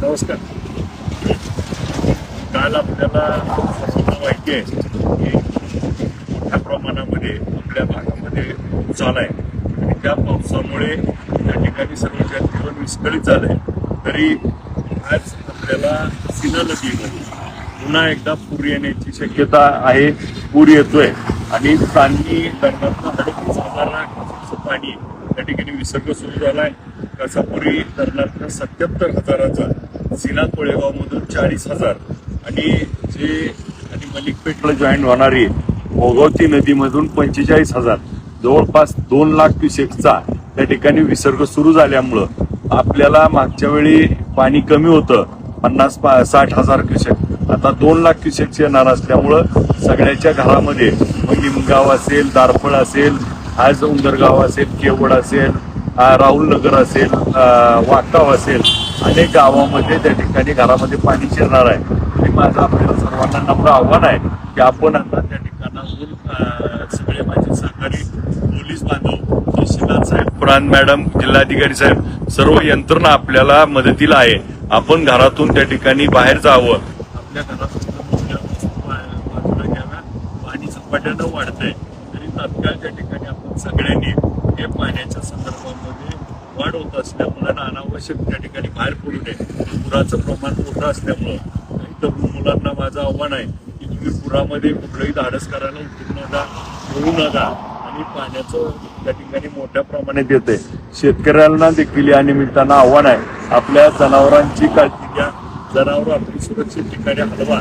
नमस्कार. काल आपल्याला सर्वांना माहिती आहे की मोठ्या प्रमाणामध्ये आपल्या भागामध्ये पाऊस झाला आहे. आणि त्या पावसामुळे त्या ठिकाणी सर्व जनजीवन विस्कळीत झालंय तरी आज आपल्याला सिना नदीमध्ये पुन्हा एकदा पूर येण्याची शक्यता आहे पूर येतोय. आणि पाणी धरणातनं अडतीस हजार पाणी त्या ठिकाणी विसर्ग सुरू झाला आहे त्याचा कसापुरी धरणातनं सत्याहत्तर हजाराचा सिना कोळेगावमधून चाळीस हजार आणि जे आणि मलिकपेठला जॉईन होणारी भोगवती नदीमधून पंचेचाळीस हजार जवळपास दोन लाख क्युसेकचा त्या ठिकाणी विसर्ग सुरू झाल्यामुळं आपल्याला मागच्या वेळी पाणी कमी होतं पन्नास पा- साठ हजार क्युसेक आता दोन लाख क्युसेक्स येणार असल्यामुळं सगळ्याच्या घरामध्ये मग निमगाव असेल दारफळ असेल आज उंदरगाव असेल केवड असेल राहुल नगर असेल वाटाव असेल अनेक गावामध्ये त्या ठिकाणी घरामध्ये पाणी शिरणार आहे. आणि माझं आपल्याला सर्वांना नम्र आव्हान आहे की आपण आता त्या ठिकाणाहून सगळे माझे सहकारी पोलीस बांधव तहसीलदार साहेब प्रांत मॅडम जिल्हाधिकारी साहेब सर्व यंत्रणा आपल्याला मदतीला आहे. आपण घरातून त्या ठिकाणी बाहेर जावं. आपल्या घरातून घ्याव्या पाणी झपाट्यानं वाढतंय. आजकाल त्या ठिकाणी आपण सगळ्यांनी हे पाण्याच्या संदर्भामध्ये वाढ होत असल्यामुळे अनावश्यक त्या ठिकाणी बाहेर पडू नये. पुराचं प्रमाण मोठं असल्यामुळं काही तरुण मुलांना माझं आव्हान आहे की तुम्ही पुरामध्ये कुठलंही धाडस करायला उतरू नका होऊ नका आणि पाण्याचं त्या ठिकाणी मोठ्या प्रमाणात येते शेतकऱ्यांना देखील या निमित्तानं आव्हान आहे. आपल्या जनावरांची काळजी घ्या. जनावर आपली सुरक्षित ठिकाणी हलवा.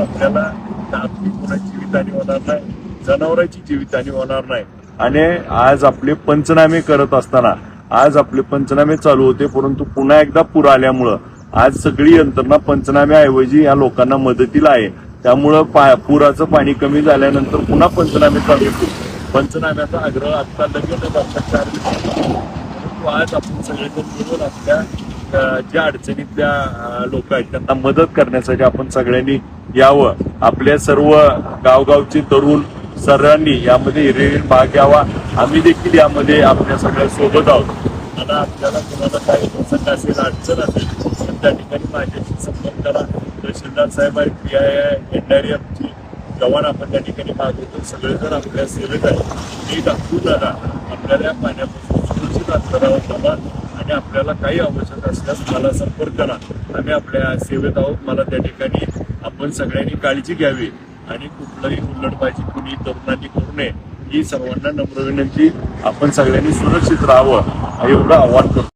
आपल्याला आपली कोणाची जीवितहानी होणार नाही. जनावरांची जीवितहानी होणार नाही. आणि आज आपले पंचनामे करत असताना आज आपले पंचनामे चालू होते परंतु पुन्हा एकदा पूर आल्यामुळं आज सगळी यंत्रणा पंचनाम्याऐवजी या लोकांना मदतीला आहे. त्यामुळं पा- पुराचं पाणी कमी झाल्यानंतर पुन्हा पंचनामे चालू होतील. पंचनाम्याचा आग्रह आता लगेच आता चार परंतु आज आपण सगळेजण मिळून आपल्या ज्या अडचणीतल्या लोक आहेत त्यांना मदत करण्यासाठी आपण सगळ्यांनी यावं. आपल्या सर्व गावगावचे तरुण सर्वांनी यामध्ये हिरिरीत भाग घ्यावा. आम्ही देखील यामध्ये आपल्या सगळ्या सोबत आहोत. आता आपल्याला कोणाला काही प्रसंग असेल अडचण असेल तर त्या ठिकाणी माझ्याशी संपर्क करा. तहसीलदार साहेब आहे पी आय आय आमची जवान. आपण त्या ठिकाणी मागवतो सगळेजण आपल्या सेवेत आहे मी दाखवू नका आपल्याला या पाण्यापासून सुरक्षित अंतरावर ठेवा आणि आपल्याला काही आवश्यक असल्यास मला संपर्क करा. आम्ही आपल्या सेवेत आहोत. मला त्या ठिकाणी आपण सगळ्यांनी काळजी घ्यावी. आणि कुठलंही उल्लडबाजी कुणी तरुणांनी करू नये ही सर्वांना नम्र विनंती. आपण सगळ्यांनी सुरक्षित राहावं एवढं आव्हान करतो.